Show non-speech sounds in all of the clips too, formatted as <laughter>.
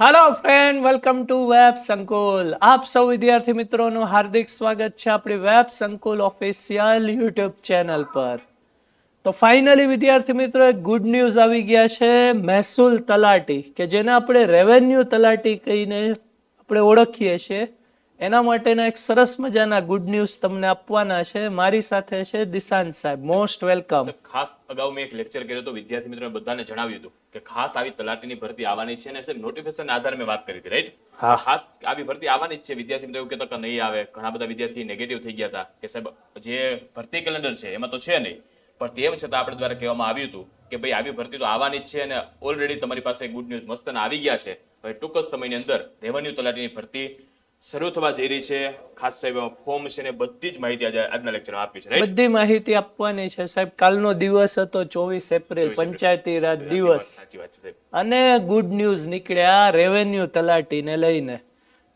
Hello friend welcome to web Sankul આપ સૌ વિદ્યાર્થી મિત્રોનું હાર્દિક સ્વાગત છે આપણી વેબ સંકુલ ઓફિશિયલ યુટ્યુબ ચેનલ પર તો ફાઇનલી વિદ્યાર્થી મિત્રો એક ગુડ ન્યૂઝ આવી ગયા છે, મહેસૂલ તલાટી, કે જેને આપણે રેવન્યુ તલાટી કહીને આપણે ઓળખીએ છીએ. એના માટેના એક સરસ મજાના ગુડ ન્યૂઝ તમને આપવાના છે. મારી સાથે છે દિશાંત સાહેબ. મોસ્ટ વેલકમ ખાસ અગાઉ મેં એક લેક્ચર કર્યો હતો. વિદ્યાર્થી મિત્રો બધાને જણાવ્યું હતું કે ખાસ આવી તલાટીની ભરતી આવવાની છે ને સાહેબ નોટિફિકેશન આધારે મેં વાત કરી હતી રાઈટ. ખાસ આવી ભરતી આવવાની જ છે. વિદ્યાર્થી મિત્રો એવું કહેતા કે નહીં આવે. ઘણા બધા વિદ્યાર્થી નેગેટિવ થઈ ગયા હતા કે સાહેબ જે ભરતી કેલેન્ડર છે એમાં તો છે નહીં. પણ તેમ છતાં આપણે દ્વારા કહેવામાં આવ્યું હતું કે ભાઈ આવી ભરતી તો આવવાની જ છે અને ઓલરેડી તમારી પાસે ગુડ ન્યૂઝ મસ્ત આવી ગયા છે. હવે ટૂંક જ સમયની અંદર રેવન્યુ તલાટીની ભરતી શરૂ થવા જઈ રહી છે. ખાસ સાહેબ ફોર્મ છે ને બધી જ માહિતી આજે આજના લેક્ચરમાં આપી છે બધી માહિતી આપવાની છે સાહેબ. કાલનો દિવસ હતો ચોવીસ એપ્રિલ પંચાયતી રાજ દિવસ. અને ગુડ ન્યૂઝ નીકળ્યા રેવન્યુ તલાટીને લઈને.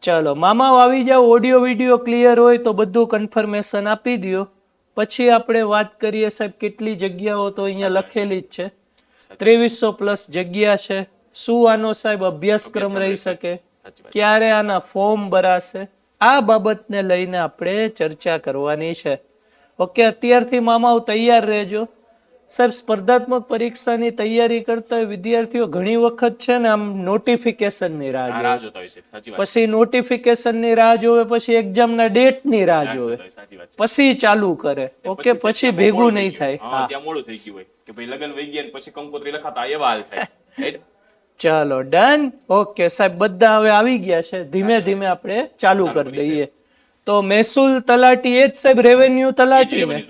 ચલો મામા આવી જાઓ ઓડિયો વિડિયો ક્લિયર હોય તો બધું કન્ફર્મેશન આપી દ્યો. પછી આપણે વાત કરીએ સાહેબ કેટલી જગ્યાઓ તો અહીંયા લખેલી જ છે. ત્રેવીસો પ્લસ જગ્યા છે. શું આનો સાહેબ અભ્યાસક્રમ રહી શકે? ક્યારે આના ફોર્મ ભરાશે? આ બાબતને લઈને આપણે ચર્ચા કરવાની છે. ઓકે અત્યારથી મામાઓ તૈયાર રહેજો. સાહેબ સ્પર્ધાત્મક પરીક્ષાની તૈયારી કરતા વિદ્યાર્થીઓ ઘણી વખત છે ને આમ નોટિફિકેશનની રાહ જોવે. પછી નોટિફિકેશનની રાહ જોવે પછી એક્ઝામના ડેટની રાહ રાહ જોવે. પછી ચાલુ કરે. ઓકે પછી ભેગું નહીં થાય. ત્યાં મોડું થઈ ગયું હોય. કે ભાઈ લગ્ન વહી ગયા પછી કંકોત્રી લખાતા એવા હાલ થાય? <laughs> ચલો ડન ઓકે સાહેબ બધા હવે આવી ગયા છે. ધીમે ધીમે આપણે ચાલુ કરી દઈએ. તો મહેસૂલ તલાટી એ જ સાહેબ રેવન્યુ તલાટી ને.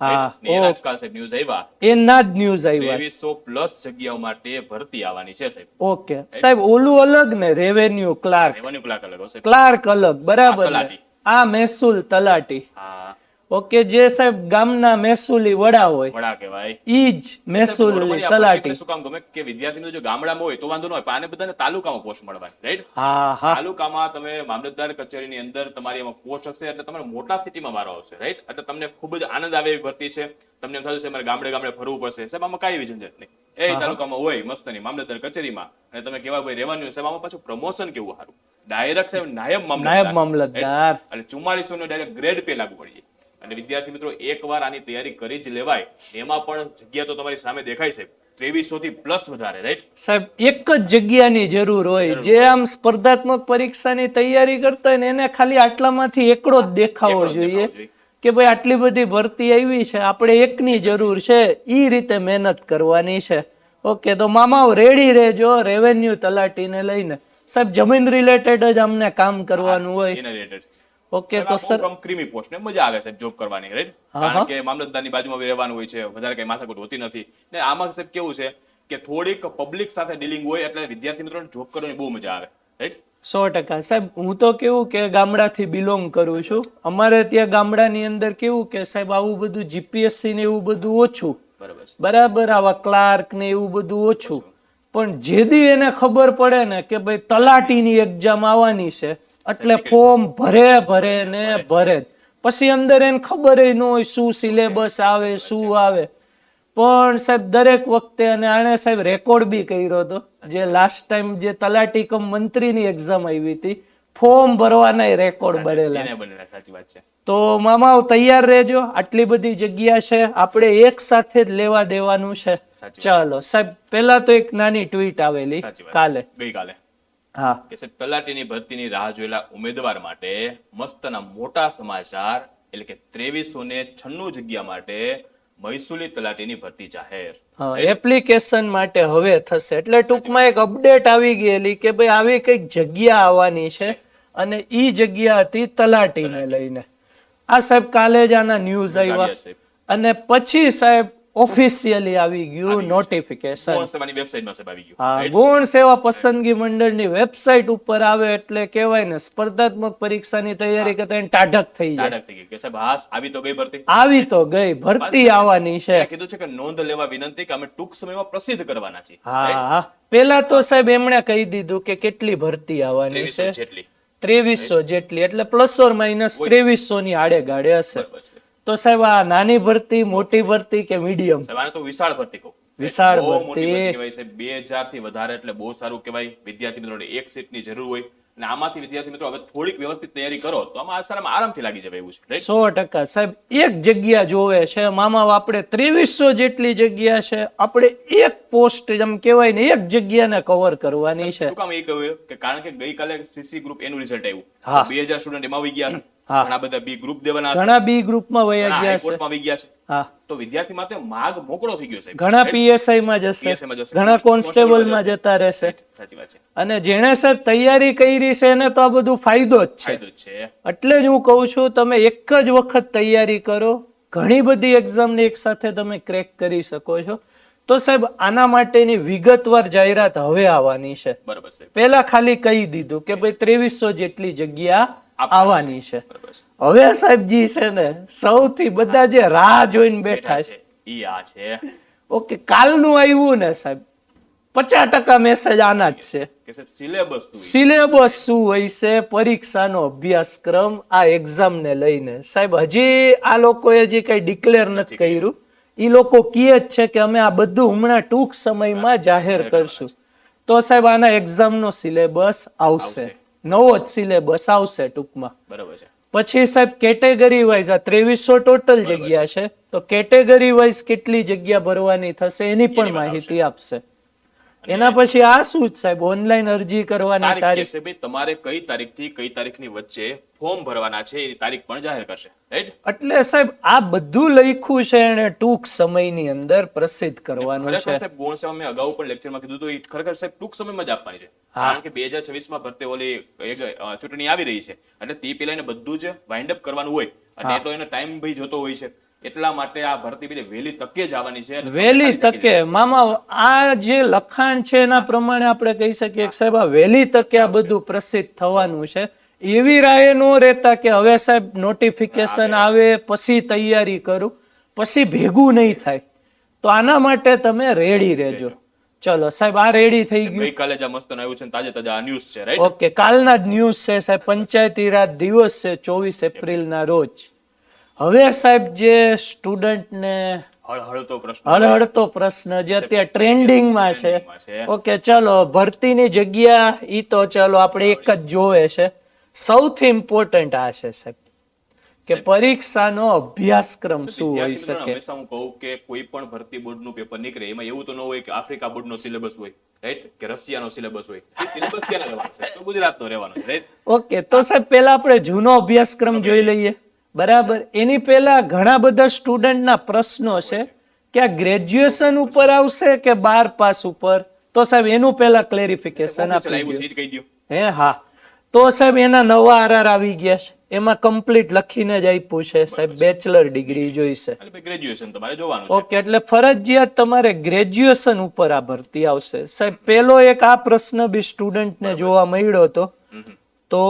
હા, Right? ને એના જ કાલ સાહેબ ન્યૂઝ આવ્યા. એના જ ન્યૂઝ આવ્યા. 2300 પ્લસ જગ્યાઓ માટે ભરતી આવવાની છે સાહેબ. ઓકે સાહેબ ઓલું અલગ ને રેવન્યુ ક્લાર્ક રેવન્યુ ક્લાર્ક અલગ ક્લાર્ક અલગ બરાબર આ મહેસૂલ તલાટી. હા. ઓકે જે સાહેબ ગામના મહેસૂલી વડા હોય વડા કહેવાય. ઈ જ મહેસૂલી તલાટી. શું કામ ગમે? કે વિદ્યાર્થીનો જો ગામડામાં હોય તો વાંધો ન હોય આને બધાને તાલુકામાં પોસ્ટ મળવાની રાઈટ હા હા. તાલુકામાં તમે મામલતદાર કચેરીની અંદર તમારી એમાં પોસ્ટ હશે એટલે તમારે મોટા સિટીમાં મારો આવશે રાઈટ એટલે તમને ખૂબ જ આનંદ આવે એવી ભરતી છે. તમને એમ થતું છે મારે ગામડે ગામડે ફરવું પડશે. સાહેબ આમાં કાંઈ ઝંઝટ નહીં. એ તાલુકામાં હોય મસ્તની મામલતદાર કચેરીમાં. અને તમે કેવા ભાઈ રેવન્યુ સાહેબ આમાં પાછું પ્રમોશન કેવું સારું? ડાયરેક્ટ સાહેબ નાયબ મામલતદાર. નાયબ મામલતદાર. અને ચુમ્માળીસો નો ડાયરેક્ટ ગ્રેડ પે લાગુ પડી અને વિદ્યાર્થી મિત્રો એકવાર આની તૈયારી કરી જ લેવાય. એમાં પણ જગ્યા તો તમારી સામે દેખાય છે. ત્રેવીસો થી પ્લસ વધારે રાઈટ સાહેબ એક જ જગ્યાની જરૂર હોય. જે આમ સ્પર્ધાત્મક પરીક્ષાની તૈયારી કરતા હોય ને એને ખાલી આટલામાંથી એકડો જ દેખાવો જોઈએ કે ભાઈ આટલી બધી ભરતી આવી છે. આપણે એકની જરૂર છે. ઈ રીતે મહેનત કરવાની છે. ઓકે તો મામાઓ રેડી રહેજો રેવન્યુ તલાટીને લઈને. સાહેબ જમીન રિલેટેડ જ અમને કામ કરવાનું હોય. ઓકે તો સર ક્રીમી પોસ્ટ ને મજા આવે સાહેબ જોબ કરવાની રાઈટ કારણ કે મામલતદારની બાજુમાં બી રહેવાનું હોય છે વધારે કઈ માથાકૂટ હોતી નથી. ને આમાં સાહેબ કેવું છે કે થોડીક પબ્લિક સાથે ડીલિંગ હોય એટલે વિદ્યાર્થી મિત્રોને જોબ કરવાની બહુ મજા આવે રાઈટ સો ટકા. સાહેબ હું તો કેવું કે ગામડાથી બિલોંગ કરું છું. અમારે ત્યાં ગામડાની અંદર કેવું કે સાહેબ આવું બધું જીપીએસસી ને એવું બધું ઓછું. બરાબર બરાબર આવા ક્લાર્ક ને એવું બધું ઓછું. પણ જેદી એને ખબર પડે ને કે ભાઈ તલાટીની એક્ઝામ આવવાની છે એટલે ફોર્મ ભરે ભરે ને ભરે પછી અંદર એને ખબર ન હોય શું સિલેબસ આવે શું આવે. પણ સાહેબ દરેક વખતે અને આણે સાહેબ રેકોર્ડ બી કર્યો હતો. જે લાસ્ટ ટાઈમ જે તલાટી કમ મંત્રીની એક્ઝામ આવી હતી ફોર્મ ભરવાના રેકોર્ડ બનેલા. સાચી વાત છે. તો મામાઓ તૈયાર રહેજો. આટલી બધી જગ્યા છે. આપણે એક સાથે જ લેવા દેવાનું છે. ચાલો. સાહેબ પેલા તો એક નાની ટ્વીટ આવેલી. કાલે. ગઈકાલે. કે સાહેબ તલાટીની ભરતીની રાહ જોયેલા ઉમેદવાર માટે મસ્તના મોટા સમાચાર એટલે કે ત્રેવીસો ને છન્નું જગ્યા માટે મહેસૂલી તલાટીની ભરતી જાહેર. એપ્લિકેશન માટે હવે થશે. એટલે ટૂંકમાં એક અપડેટ આવી ગયેલી કે ભાઈ આવી કંઈક જગ્યા આવવાની છે અને ઈ જગ્યા હતી તલાટીને લઈને. આ સાહેબ કાલે જ આના ન્યૂઝ આવ્યા અને પછી સાહેબ ઓફિશિયલી આવી ગયું નોટિફિકેશન ગુણ સેવાની વેબસાઇટમાં સાહેબ આવી ગયું. હા ગૌણ સેવા પસંદગી મંડળની વેબસાઇટ ઉપર આવે એટલે કહેવાય ને સ્પર્ધાત્મક પરીક્ષાની તૈયારી કરતા એને ટાઢક થઈ જાય. થઈ કે સાહેબ હાસ આવી તો ગઈ ભરતી. આવી તો ગઈ ભરતી આવવાની છે. કીધું છે કે નોંધ લેવા વિનંતી કે અમે ટૂંક સમયમાં પ્રસિદ્ધ કરવાના છીએ. હા પેલા તો સાહેબ એમણે કહી દીધું કે કેટલી ભરતી આવવાની છે. ત્રેવીસો જેટલી. એટલે પ્લસ ઓર માઇનસ ત્રેવીસો ની આડે ગાડે હશે છે. તો સાહેબ આ નાની ભરતી મોટી ભરતી કે મીડિયમ? સાહેબ આને તો વિશાળ ભરતી કહું. વિશાળ ભરતી. બે હજારથી વધારે એટલે બહુ સારું કહેવાય. વિદ્યાર્થી મિત્રોને એક સીટની જરૂર હોય. અને આમાંથી વિદ્યાર્થી મિત્રો હવે થોડીક વ્યવસ્થિત તૈયારી કરો તો આમાં આસારામાં આરામથી લાગી જવાય એવું છે. સો ટકા. સાહેબ એક જગ્યા જોવે છે. મામા આપણે ત્રેવીસો જેટલી જગ્યા છે. આપણે એક પોસ્ટ જેમ કહેવાય ને એક જગ્યાને કવર કરવાની છે. શું કામ એ કહ્યું? કે કારણ કે ગઈકાલે સીસી ગ્રુપ એનું રિઝલ્ટ આવ્યું. બે હજાર સ્ટુડન્ટ એમાં આવી ગયા. ઘણા બધા બી ગ્રુપ દેવાના ઘણા બી ગ્રુપમાં વયા ગયા છે. હાઈકોર્ટમાં આવી ગયા છે. હા. તો વિદ્યાર્થી માટે માર્ગ મોકળો થઈ ગયો છે. ઘણા પીએસઆઈ માં જશે. ઘણા કોન્સ્ટેબલમાં જતા રહેશે. સાચી વાત છે. અને જેણે સર તૈયારી કરી છે એને તો આ બધું ફાયદો જ છે. ફાયદો જ છે. એટલે જ હું કહું છું તમે એક જ વખત તૈયારી કરો. ઘણી બધી એક્ઝામને એક સાથે તમે ક્રેક કરી શકો છો. તો સાહેબ આના માટેની વિગતવાર જાહેરાત હવે આવવાની છે. બરાબર છે પહેલા ખાલી કહી દીધું કે ભાઈ ત્રેવીસો જેટલી જગ્યા આવવાની છે. હવે સાહેબજી છે ને સૌથી બધા જે રાહ જોઈને બેઠા છે. ઈ આ છે. ઓકે કાલનું આવ્યું ને સાહેબ પચાસ ટકા મેસેજ આના જ છે. સિલેબસ શું? સિલેબસ હોય છે? પરીક્ષાનો અભ્યાસક્રમ આ એક્ઝામ ને લઈને. સાહેબ હજી આ લોકોએ હજી કઈ ડિક્લેર નથી કર્યું. એ લોકો કહે જ છે કે અમે આ બધું હમણાં ટૂંક સમયમાં જાહેર કરશું. તો સાહેબ આના એક્ઝામનો સિલેબસ આવશે. આવશે. નવો જ સિલેબસ આવશે ટૂંકમાં. બરાબર છે. પછી સાહેબ કેટેગરી વાઇઝ આ ત્રેવીસો ટોટલ જગ્યા છે. તો કેટેગરી વાઇઝ કેટલી જગ્યા ભરવાની થશે એની પણ માહિતી આપશે. એના પછી આ શું સાહેબ? ઓનલાઈન અરજી કરવાની તારીખ છે ભાઈ તમારે કઈ તારીખથી કઈ તારીખની વચ્ચે ફોર્મ ભરવાના છે એની તારીખ પણ જાહેર કરશે. રાઈટ એટલે સાહેબ આ બધું લખ્યું છે એને ટૂંક સમયની અંદર પ્રસિદ્ધ કરવાનું છે. સાહેબ ગુણ સેવા મેં અગાઉ પણ લેક્ચરમાં કીધું હતું એ ખરેખર સાહેબ ટૂંક સમયમાં જ આપવાની છે. કારણ કે બે હજાર છવ્વીસમાં ભરતે ઓલી ચૂંટણી આવી રહી છે. એટલે તે પેલા એને બધું જ વાઇન્ડ અપ કરવાનું હોય. અને એટલો એનો ટાઈમ ભાઈ જોતો હોય છે. એટલા માટે આ ભરતી પેલી વહેલી તકે જ આવવાની છે વહેલી તકે મામા આ જે લખાણ છે એના પ્રમાણે આપણે કહી શકીએ સાહેબ આ વહેલી તકે આ બધું પ્રસિદ્ધ થવાનું છે. એવી રાહે નો રહેતા કે હવે સાહેબ નોટિફિકેશન આવે પછી તૈયારી કરું પછી ભેગું નહીં થાય. તો આના માટે તમે રેડી રહેજો. ચલો સાહેબ આ રેડી થઈ ગયું. ગઈકાલે જ મસ્ત આવ્યું છે તાજે તાજા ન્યૂઝ છે રાઈટ ઓકે કાલના જ ન્યૂઝ છે સાહેબ. પંચાયતી રાજ દિવસ છે ચોવીસ એપ્રિલ ના રોજ. હવે સાહેબ જે સ્ટુડન્ટને હળહળતો પ્રશ્ન. હળહળતો પ્રશ્ન જે અત્યારે ટ્રેન્ડિંગમાં છે. ઓકે ચલો ભરતીની જગ્યા ઈ તો ચલો આપણે એક જ જોવે છે. સૌથી ઇમ્પોર્ટન્ટ આ છે સાહેબ કે પરીક્ષાનો અભ્યાસક્રમ શું હોઈ શકે? હંમેશા હું કહું કે કોઈ પણ ભરતી બોર્ડનું પેપર નીકળે એમાં એવું તો ન હોય કે આફ્રિકા બોર્ડનો સિલેબસ હોય રાઈટ કે રશિયાનો સિલેબસ હોય. સિલેબસ ક્યાં રહેવાનો છે? તો ગુજરાતનો રહેવાનો છે રાઈટ ઓકે તો સાહેબ પહેલા આપણે જૂનો અભ્યાસક્રમ જોઈ લઈએ. બરાબર? એની પહેલા ઘણા બધા સ્ટુડન્ટના પ્રશ્નો છે. કે આ ગ્રેજ્યુએશન ઉપર આવશે કે બાર પાસ ઉપર? તો સાહેબ એનું પહેલા ક્લેરિફિકેશન આપી. હે હા. તો સાહેબ એના નવા આરઆર આવી ગયા છે. એમાં કમ્પ્લીટ લખીને જ આપ્યું છે સાહેબ બેચલર ડિગ્રી જોઈશે ગ્રેજ્યુએશન તમારે જોવાનું ઓકે એટલે ફરજિયાત તમારે ગ્રેજ્યુએશન ઉપર આ ભરતી આવશે. સાહેબ પેલો એક આ પ્રશ્ન બી સ્ટુડન્ટને જોવા મળ્યો હતો. તો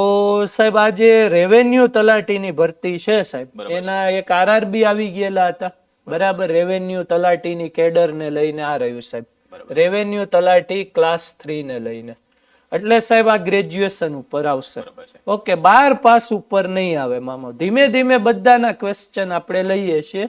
સાહેબ આ જે રેવન્યુ તલાટીની ભરતી છે સાહેબ એના એક આરઆરબી આવી ગયેલા હતા. બરાબર રેવન્યુ તલાટીની કેડર ને લઈને આ રહ્યું સાહેબ. રેવન્યુ તલાટી ક્લાસ થ્રી ને લઈને. એટલે સાહેબ આ ગ્રેજ્યુએશન ઉપર આવશે. ઓકે બાર પાસ ઉપર નહીં આવે મામા. ધીમે ધીમે બધાના ક્વેશ્ચન આપણે લઈએ છીએ.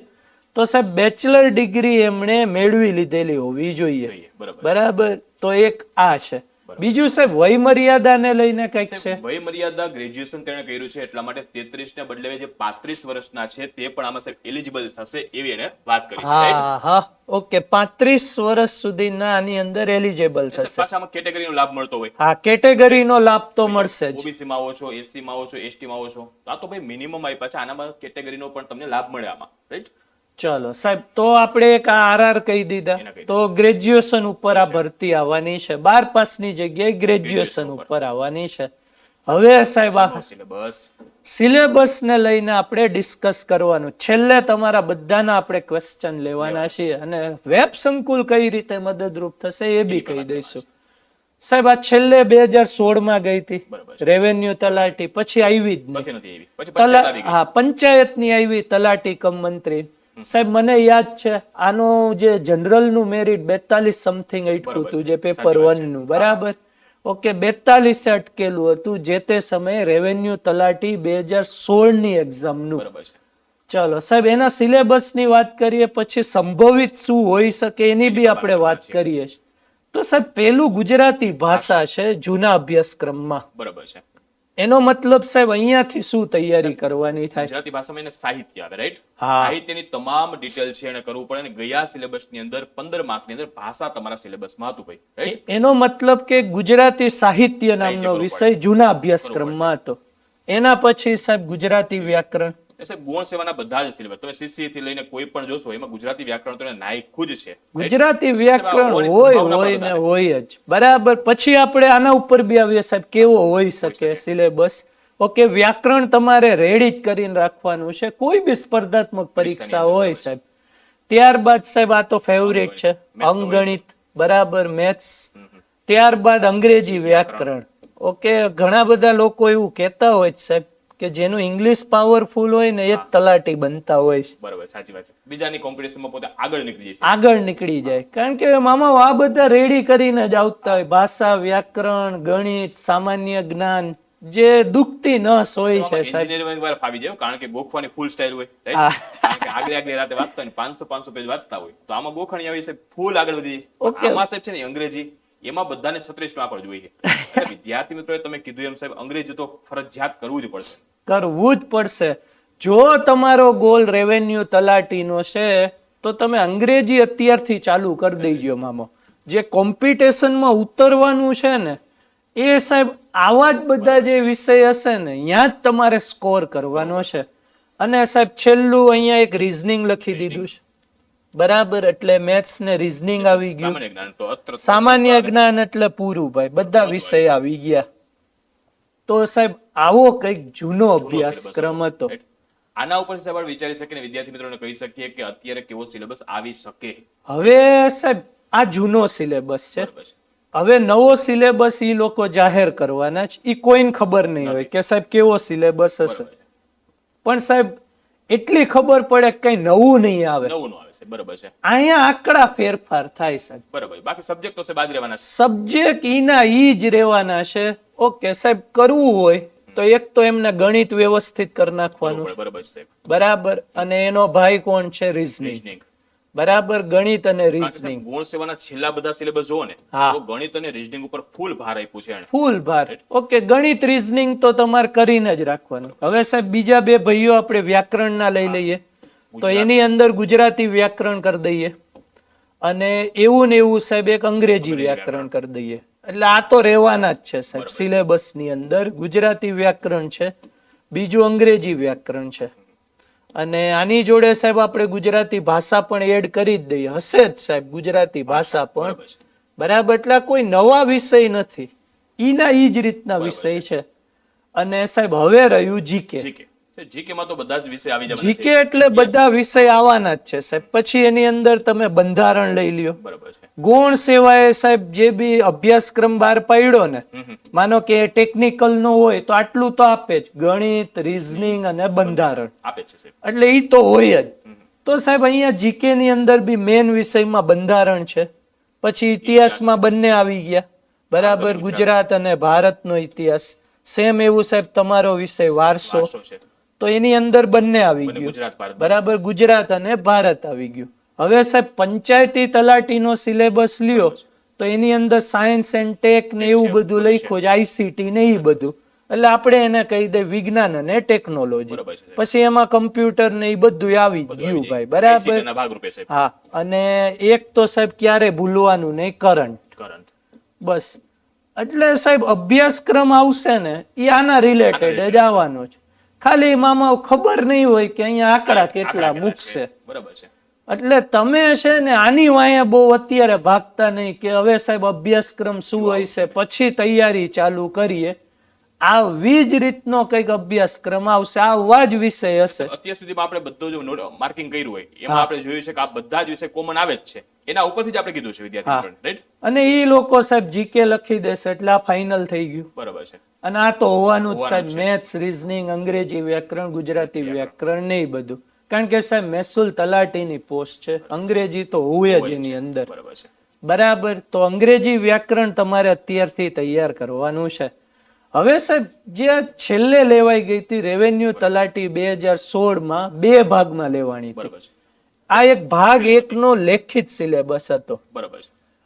તો સાહેબ બેચલર ડિગ્રી એમણે મેળવી લીધેલી હોવી જોઈએ. બરાબર? તો એક આ છે. બીજું સાહેબ વય મર્યાદાને લઈને કંઈક છે? વય મર્યાદા ગ્રેજ્યુએશન તેણે કર્યું છે એટલા માટે તેત્રીસ ને બદલે જે પાંત્રીસ વર્ષના છે તે પણ આમાં સાહેબ એલિજિબલ થશે એવી એને વાત કરી છે હા હા ઓકે પાંત્રીસ વર્ષ સુધીના આની અંદર એલિજેબલ થશે. પાછા આમાં કેટેગરીનો લાભ મળતો હોય. હા કેટેગરીનો લાભ તો મળશે જ. ઓબીસી માં આવો છો એસટી માં આવો છો એસટી માં આવો છો. આ તો ભાઈ મિનિમમ આવી પાછા આનામાં કેટેગરીનો પણ તમને લાભ મળે આમાં રાઈટ ચલો સાહેબ તો આપણે એક આરઆર કહી દીધા. તો ગ્રેજ્યુએશન ઉપર આ ભરતી આવવાની છે. બાર પાસની જગ્યાએ ગ્રેજ્યુએશન ઉપર. આવવાની છે. હવે સાહેબ આ સિલેબસ સિલેબસ. ને લઈને આપણે ડિસ્કસ કરવાનું. છેલ્લે તમારા બધાના આપણે ક્વેશ્ચન લેવાના છીએ. અને વેબ સંકુલ કઈ રીતે મદદરૂપ થશે એ બી કહી દઈશું. સાહેબ આ છેલ્લે બે હજાર સોળમાં ગઈ હતી. રેવન્યુ તલાટી પછી આવી જ નહીં આવી. પંચાયતની હા આવી તલાટી કમ મંત્રી. સાહેબ મને યાદ છે આનું જે જનરલનું મેરિટ બેતાલીસ સમથિંગ અટકું હતું જે પેપર વનનું. બરાબર? ઓકે બેતાલીસે અટકેલું હતું જે તે સમયે રેવન્યુ તલાટી બે હજાર સોળની એક્ઝામનું ચલો સાહેબ એના સિલેબસની વાત કરીએ પછી સંભવિત શું હોઈ શકે એની બી આપણે વાત કરીએ. તો સાહેબ પેલું ગુજરાતી ભાષા છે જૂના અભ્યાસક્રમમાં. બરાબર છે. એનો મતલબ સાહેબ અહીંયાથી શું તૈયારી કરવાની થાય? ગુજરાતી ભાષામાં એને સાહિત્ય આવે રાઈટ સાહિત્યની તમામ ડિટેલ છે એને કરવું પડે અને ગયા સિલેબસની અંદર પંદર માર્કની અંદર ભાષા તમારા સિલેબસમાં હતું ભાઈ એનો મતલબ કે ગુજરાતી સાહિત્ય નામનો વિષય જૂના અભ્યાસક્રમમાં હતો. એના પછી સાહેબ ગુજરાતી વ્યાકરણ? એ સાહેબ ગુણ સેવાના બધા જ સિલેબસ. તમે સીસી થી લઈને કોઈ પણ જોશો એમાં ગુજરાતી વ્યાકરણ તો નાયખું જ છે. ગુજરાતી વ્યાકરણ હોય હોય ને હોય જ. બરાબર. પછી આપણે આના ઉપર બી આવીએ સાહેબ કેવો હોઈ શકે. સિલેબસ? ઓકે વ્યાકરણ તમારે રેડી જ કરીને રાખવાનું છે. કોઈ બી સ્પર્ધાત્મક પરીક્ષા હોય સાહેબ. ત્યારબાદ સાહેબ આ તો ફેવરેટ છે. અંગણિત. બરાબર મેથ્સ ત્યારબાદ અંગ્રેજી વ્યાકરણ. ઓકે ઘણા બધા લોકો એવું કહેતા હોય છે સાહેબ. કે જેનું ઇંગ્લિશ પાવરફુલ હોય ને એ જ તલાટી બનતા હોય છે. બરાબર સાચી વાત છે. બીજાની કોમ્પિટિશનમાં પોતે આગળ નીકળી જાય આગળ નીકળી જાય. કારણ કે મામા આ બધા રેડી કરીને જ આવતા હોય. ભાષા વ્યાકરણ ગણિત સામાન્ય જ્ઞાન જે દુખતી નસ હોય છે એન્જિનિયરિંગ વાર ફાવી જાય કારણ કે ગોખવાની ફૂલ સ્ટાઇલ હોય કારણ કે આગળ આગળ રાતે વાંચતા હોય પાંચસો પાંચસો પેજ વાંચતા હોય. તો આમાં ગોખણી આવી છે ફૂલ આગળ વધી. Okay. આમાં સાહેબ છે ને અંગ્રેજી એમાં બધાને છત્રીસ નો આંકડો જોઈએ <laughs> એટલે વિદ્યાર્થી મિત્રો તમે કીધું એમ સાહેબ અંગ્રેજી તો ફરજિયાત કરવું જ પડશે. કરવું જ પડશે. જો તમારો ગોલ રેવન્યુ તલાટીનો છે તો તમે અંગ્રેજી અત્યારથી ચાલુ કરી દેજો મામો. જે કોમ્પિટિશનમાં ઉતરવાનું છે ને એ સાહેબ આવા જ બધા જે વિષય હશે ને ત્યાં જ તમારે સ્કોર કરવાનો છે. અને સાહેબ છેલ્લું અહીંયા એક રીઝનિંગ લખી દીધું છે. બરાબર એટલે મેથ્સ ને રીઝનિંગ આવી ગયું. સામાન્ય જ્ઞાન એટલે પૂરું ભાઈ. બધા વિષય આવી ગયા. તો સાહેબ આવો કંઈક જૂનો અભ્યાસક્રમ હતો? આના ઉપર સાહેબ વિચારી શકીએ વિદ્યાર્થી મિત્રોને કહી શકીએ કે અત્યારે કેવો સિલેબસ આવી શકે? હવે સાહેબ આ જૂનો સિલેબસ છે. હવે નવો સિલેબસ એ લોકો જાહેર કરવાના છે. ઈ કોઈને ખબર નહીં હોય કે સાહેબ કેવો સિલેબસ હશે. પણ સાહેબ એટલી ખબર પડે કે કઈ નવું નહીં આવે. નવું આવે છે બરાબર છે. અહીંયા આંકડા ફેરફાર થાય સાહેબ. બરાબર બાકી સબ્જેક્ટ તો છે બાજ રહેવાના સબ્જેક્ટ ઈના ઈ જ રહેવાના છે. ઓકે સાહેબ કરવું હોય તો એક તો એમને ગણિત વ્યવસ્થિત કરી નાખવાનું બરાબર છે અને એનો ભાઈ કોણ છે? રીઝનિંગ. બરાબર ગણિત અને રીઝનિંગ ગુણ સેવાના છેલ્લા બધા સિલેબસ જુઓ ને તો ગણિત અને રીઝનિંગ ઉપર ફૂલ ભાર આપ્યું છે ફૂલ ભાર. ઓકે ગણિત રીઝનિંગ તો તમારે કરીને જ રાખવાનું. હવે સાહેબ બીજા બે ભાઈઓ આપણે વ્યાકરણના લઈ લઈએ. તો એની અંદર ગુજરાતી વ્યાકરણ કરી દઈએ. અને એવું ને એવું સાહેબ એક અંગ્રેજી વ્યાકરણ કરી દઈએ. એટલે આ તો રહેવાના જ છે સાહેબ. સિલેબસની અંદર ગુજરાતી વ્યાકરણ છે. બીજું અંગ્રેજી વ્યાકરણ છે. અને આની જોડે સાહેબ આપણે ગુજરાતી ભાષા પણ એડ કરી જ દઈએ. હશે જ સાહેબ ગુજરાતી ભાષા પણ. બરાબર એટલે કોઈ નવા વિષય નથી. ઈના ઈ જ રીતના વિષય છે. અને સાહેબ હવે રહ્યું જીકે. જીકે જીકે તો બધા જ વિષય આવી જવાના જીકે એટલે બધા વિષય આવવાના જ છે સાહેબ. પછી એની અંદર તમે બંધારણ લઈ લ્યો. બરાબર છે. એ સેવાએ સાહેબ જે બી અભ્યાસક્રમ બહાર પાડ્યો ને. માનો કે ટેકનિકલ નો હોય તો આટલું તો આપે જ. ગણિત રીઝનિંગ અને બંધારણ. આપે છે એટલે ઈ તો હોય જ. તો સાહેબ અહીંયા જીકે ની અંદર બી મેન વિષયમાં બંધારણ છે. પછી ઇતિહાસમાં બંને આવી ગયા. બરાબર ગુજરાત. અને ભારતનો ઇતિહાસ. સેમ એવું સાહેબ તમારો વિષય વારસો. વારસો છે. તો એની અંદર બંને આવી ગયું. બરાબર ગુજરાત અને ભારત આવી ગયું. હવે સાહેબ પંચાયતી તલાટીનો સિલેબસ લ્યો તો એની અંદર સાયન્સ એન્ડ ટેક ને એવું બધું લખ્યું છે. આઈસીટી ને એ બધું. એટલે આપણે એને કહી દે વિજ્ઞાન અને ટેકનોલોજી. પછી એમાં કમ્પ્યુટર ને એ બધું આવી ગયું ભાઈ બરાબર? હા અને એક તો સાહેબ ક્યારે ભૂલવાનું નહીં કરંટ. કરંટ. બસ. એટલે સાહેબ અભ્યાસક્રમ આવશે ને એ આના રિલેટેડ જ આવવાનો છે. ખાલી મામા ખબર નહીં હોય કે અહીંયા આંકડા કેટલા મૂકશે બરાબર છે. એટલે તમે છે ને આની વાંહે બહુ અત્યારે ભાગતા નહીં કે હવે સાહેબ અભ્યાસક્રમ શું હોય છે. પછી તૈયારી ચાલુ કરીએ. આવી જ રીતનો કંઈક અભ્યાસક્રમ આવશે આવા જ વિષય હશે. અત્યાર સુધીમાં આપણે બધું જો માર્કિંગ કર્યું હોય એમાં આપણે જોયું છે કે આ બધા જ વિષય કોમન આવે જ છે. એના ઉપરથી જ આપણે કીધું છે વિદ્યાર્થી રાઈટ અને એ લોકો સાહેબ જીકે લખી દેશે એટલે આ ફાઇનલ થઈ ગયું. અને આ તો હોવાનું જ સાહેબ મેથ્સ રીઝનિંગ અંગ્રેજી વ્યાકરણ ગુજરાતી વ્યાકરણ. ને બધું. કારણ કે સાહેબ મહેસૂલ તલાટીની પોસ્ટ છે. અંગ્રેજી તો હોય જ એની અંદર. બરાબર તો અંગ્રેજી વ્યાકરણ તમારે અત્યારથી તૈયાર કરવાનું છે. હવે સાહેબ જે છેલ્લે લેવાઈ ગઈ હતી રેવન્યુ તલાટી બે હજાર સોળમાં બે ભાગમાં લેવાની હતી. આ એક ભાગ એકનો લેખિત સિલેબસ હતો. બરોબર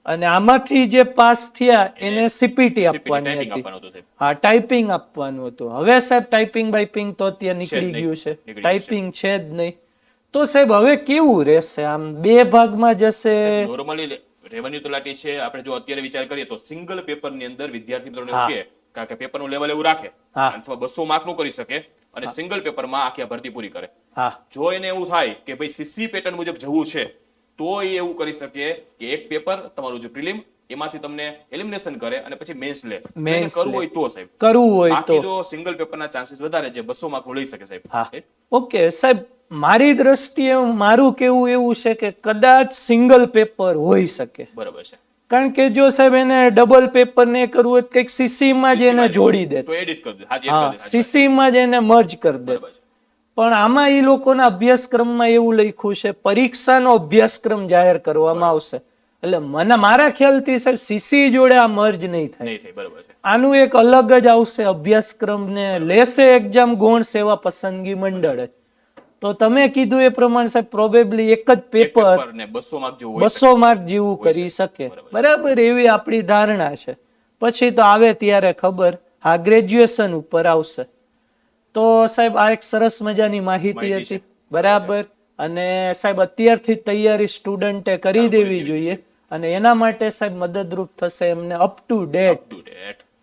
અને આમાંથી જે પાસ થયા એને સીપીટી આપવાની હતી. હા ટાઈપિંગ આપવાનું હતું. હવે સાહેબ ટાઈપિંગ બાઈપિંગ તો અત્યારે નીકળી ગયું છે. ટાઈપિંગ છે. જ નહીં. તો સાહેબ હવે કેવું રહેશે? આમ બે ભાગમાં જશે. નોર્મલી રેવન્યુ તલાટી છે. આપણે જો અત્યારે વિચાર કરીએ તો સિંગલ પેપરની અંદર વિદ્યાર્થી મિત્રોને એવું કારણ કે પેપરનું લેવલ એવું રાખે. અથવા બસો માર્કનું કરી શકે અને સિંગલ પેપરમાં આખી ભરતી પૂરી કરે. જો એને એવું થાય કે ભાઈ સીસી પેટર્ન મુજબ જવું છે તો એ એવું કરી શકે કે એક પેપર તમારું જે પ્રિલિમ એમાંથી તમને એલિમિનેશન કરે અને પછી મેન્સ લે. મેન્સ કરવું હોય તો સાહેબ. કરવું હોય તો. તો સિંગલ પેપરના ચાન્સીસ વધારે છે બસો માર્ક લઈ શકે સાહેબ. ઓકે સાહેબ મારી દ્રષ્ટિએ મારું કેવું એવું છે કે કદાચ સિંગલ પેપર હોઈ શકે. બરાબર છે. કારણ કે જો સાહેબ એને ડબલ પેપર ને કરવું હોય તો કંઈક સીસી માં જ એને જોડી દે તો એડિટ કરી દે. હા edit કરી દે, હાજી. સીસી માં જ એને મર્જ કરી દે. પણ આમાં એ લોકોના અભ્યાસક્રમમાં એવું લખ્યું છે પરીક્ષાનો અભ્યાસક્રમ જાહેર કરવામાં આવશે. એટલે મને મારા ખ્યાલથી સાહેબ સીસી જોડે આ મર્જ નહીં થાય. બરાબર આનું એક અલગ જ આવશે અભ્યાસક્રમ ને લેશે એક્ઝામ ગૌણ સેવા પસંદગી મંડળ. તો તમે કીધું એ પ્રમાણે સાહેબ પ્રોબેબલી એક જ પેપર પેપર બસો માર્ક જેવું બસો માર્ક જેવું કરી શકે. બરાબર એવી આપણી ધારણા છે. પછી તો આવે ત્યારે ખબર હા ગ્રેજ્યુએશન ઉપર આવશે. તો સાહેબ આ એક સરસ મજાની માહિતી હતી. બરાબર. અને સાહેબ અત્યારથી તૈયારી સ્ટુડન્ટે કરી દેવી જોઈએ. અને એના માટે સાહેબ મદદરૂપ થશે એમને અપ ટુ ડેટ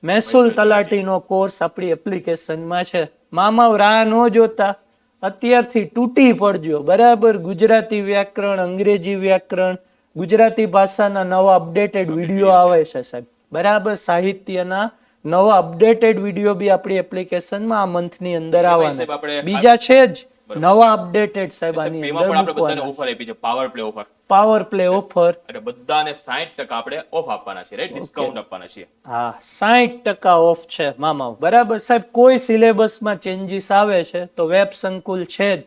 મહેસૂલ તલાટીનો કોર્સ આપણી એપ્લિકેશનમાં છે. મામાવ રાહ ન જોતા. અત્યારથી તૂટી પડજો. બરાબર. ગુજરાતી વ્યાકરણ અંગ્રેજી વ્યાકરણ ગુજરાતી ભાષાના નવા અપડેટેડ વીડિયો આવે છે સાહેબ. બરાબર. સાહિત્યના નવા અપડેટેડ વીડિયો બી આપણી એપ્લિકેશનમાં આ મંથની અંદર આવવાનો. બીજા છે જ. નવા અપડેટેડ સાહેબ આની અંદર પણ આપણે બધાને ઓફર આપી છે. Power play offer power play offer એટલે બધાને 60% આપણે ઓફ આપવાના છે રાઈટ ડિસ્કાઉન્ટ આપવાના છે હા સાહીઠ ટકા ઓફ છે મામા બરાબર? સાહેબ કોઈ સિલેબસમાં ચેન્જીસ આવે છે તો વેબ સંકુલ છે જ.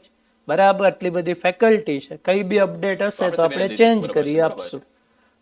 બરાબર? આટલી બધી ફેકલ્ટી છે. કઈ બી અપડેટ હશે તો આપણે ચેન્જ કરી આપશું.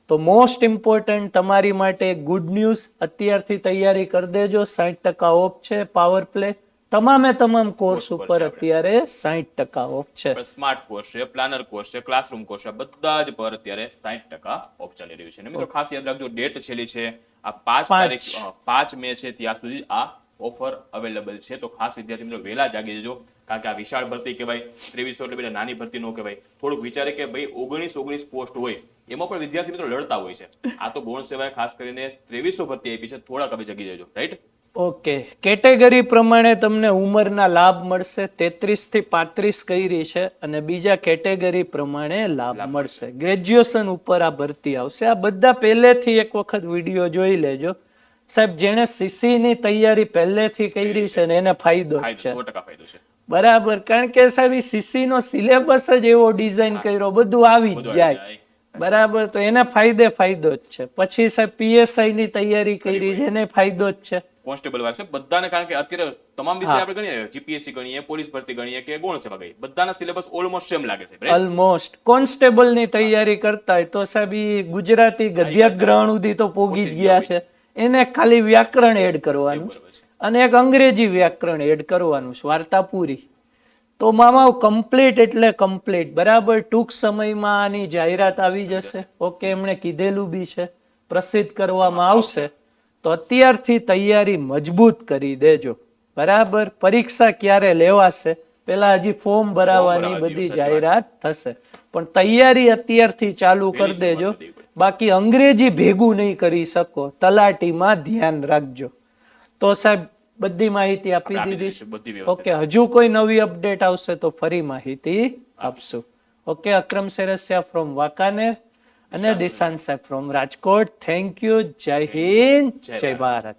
તો મોસ્ટ ઇમ્પોર્ટન્ટ તમારી માટે ગુડ ન્યૂઝ અત્યારથી તૈયારી કરી દેજો. સાહીઠ ટકા ઓફ છે પાવર પ્લે તમામે તમામ કોર્સ ઉપર અત્યારે સાહીઠ ટકા ઓફ છે. સ્માર્ટ કોર્સ છે પ્લાનર કોર્સ છે ક્લાસરૂમ કોર્સ છે બધા જ પર અત્યારે 60% ઓફ ચાલી રહ્યું છે. મિત્રો ખાસ યાદ રાખજો ડેટ છેલ્લી છે આ પાંચ પાંચ. તારીખ પાંચ મે છે ત્યાં સુધી આ ઓફર અવેલેબલ છે. તો ખાસ વિદ્યાર્થી મિત્રો વહેલા જાગી જજો. કારણ કે આ વિશાળ ભરતી કહેવાય ત્રેવીસો એટલે પેલા નાની ભરતી નો કહેવાય. થોડુંક વિચારે કે ભાઈ ઓગણીસ ઓગણીસ પોસ્ટ હોય એમાં પણ વિદ્યાર્થી મિત્રો લડતા હોય છે. આ તો ગૌણ સેવાએ ખાસ કરીને ત્રેવીસો ભરતી આપી છે. થોડાક હવે જગી જજો. Right okay. કેટેગરી પ્રમાણે તમને ઉંમરના લાભ મળશે. તેત્રીસથી પાંત્રીસ કરી છે અને બીજા કેટેગરી પ્રમાણે લાભ મળશે. ગ્રેજ્યુએશન ઉપર આ ભરતી આવશે. આ બધા પહેલેથી એક વખત વીડિયો જોઈ લેજો. સાહેબ જેણે સીસી ની તૈયારી પહેલેથી કરી છે ને એને ફાયદો છે. બરાબર કારણ કે સાહેબ સીસી નો સિલેબસ જ એવો ડિઝાઇન કર્યો બધું આવી જ જાય. બરાબર તો એને ફાયદે ફાયદો જ છે. પછી સાહેબ પીએસઆઈ ની તૈયારી કરી છે એને ફાયદો જ છે. કોન્સ્ટેબલ વાર છે બધાને કારણ કે અત્યારે તમામ વિષય આપણે ગણીએ જીપીએસસી ગણીએ પોલીસ ભરતી ગણીએ કે ગૌણ સેવા ગઈ બધાના સિલેબસ ઓલમોસ્ટ સેમ લાગે છે ઓલમોસ્ટ કોન્સ્ટેબલની તૈયારી કરતા હોય તો સાહેબ ગુજરાતી ગદ્ય ગ્રહણ સુધી તો પોગી જ ગયા છે. એને ખાલી વ્યાકરણ એડ કરવાનું અને એક અંગ્રેજી વ્યાકરણ એડ કરવાનું છે વાર્તા પૂરી. તો મામા કમ્પ્લીટ એટલે કમ્પ્લીટ બરાબર ટૂંક સમયમાં આની જાહેરાત આવી જશે. ઓકે એમણે કીધેલું બી છે. પ્રસિદ્ધ કરવામાં આવશે. તો અત્યારથી તૈયારી મજબૂત કરી દેજો. બરાબર પરીક્ષા ક્યારે લેવાશે? પેલા હજી ફોર્મ ભરાવાની બધી જાહેરાત થશે. પણ તૈયારી અત્યારથી ચાલુ કરી દેજો. બાકી અંગ્રેજી ભેગું નહીં કરી શકો. તલાટીમાં ધ્યાન રાખજો. તો સાહેબ બધી માહિતી આપી દીધી. ઓકે હજુ કોઈ નવી અપડેટ આવશે તો ફરી માહિતી આપશું. ઓકે અક્રમ સેરસિયા ફ્રોમ વાંકાનેર અને દિશાંત સાહેબ ફ્રોમ રાજકોટ. થેન્ક યુ જય હિન્દ. જય ભારત.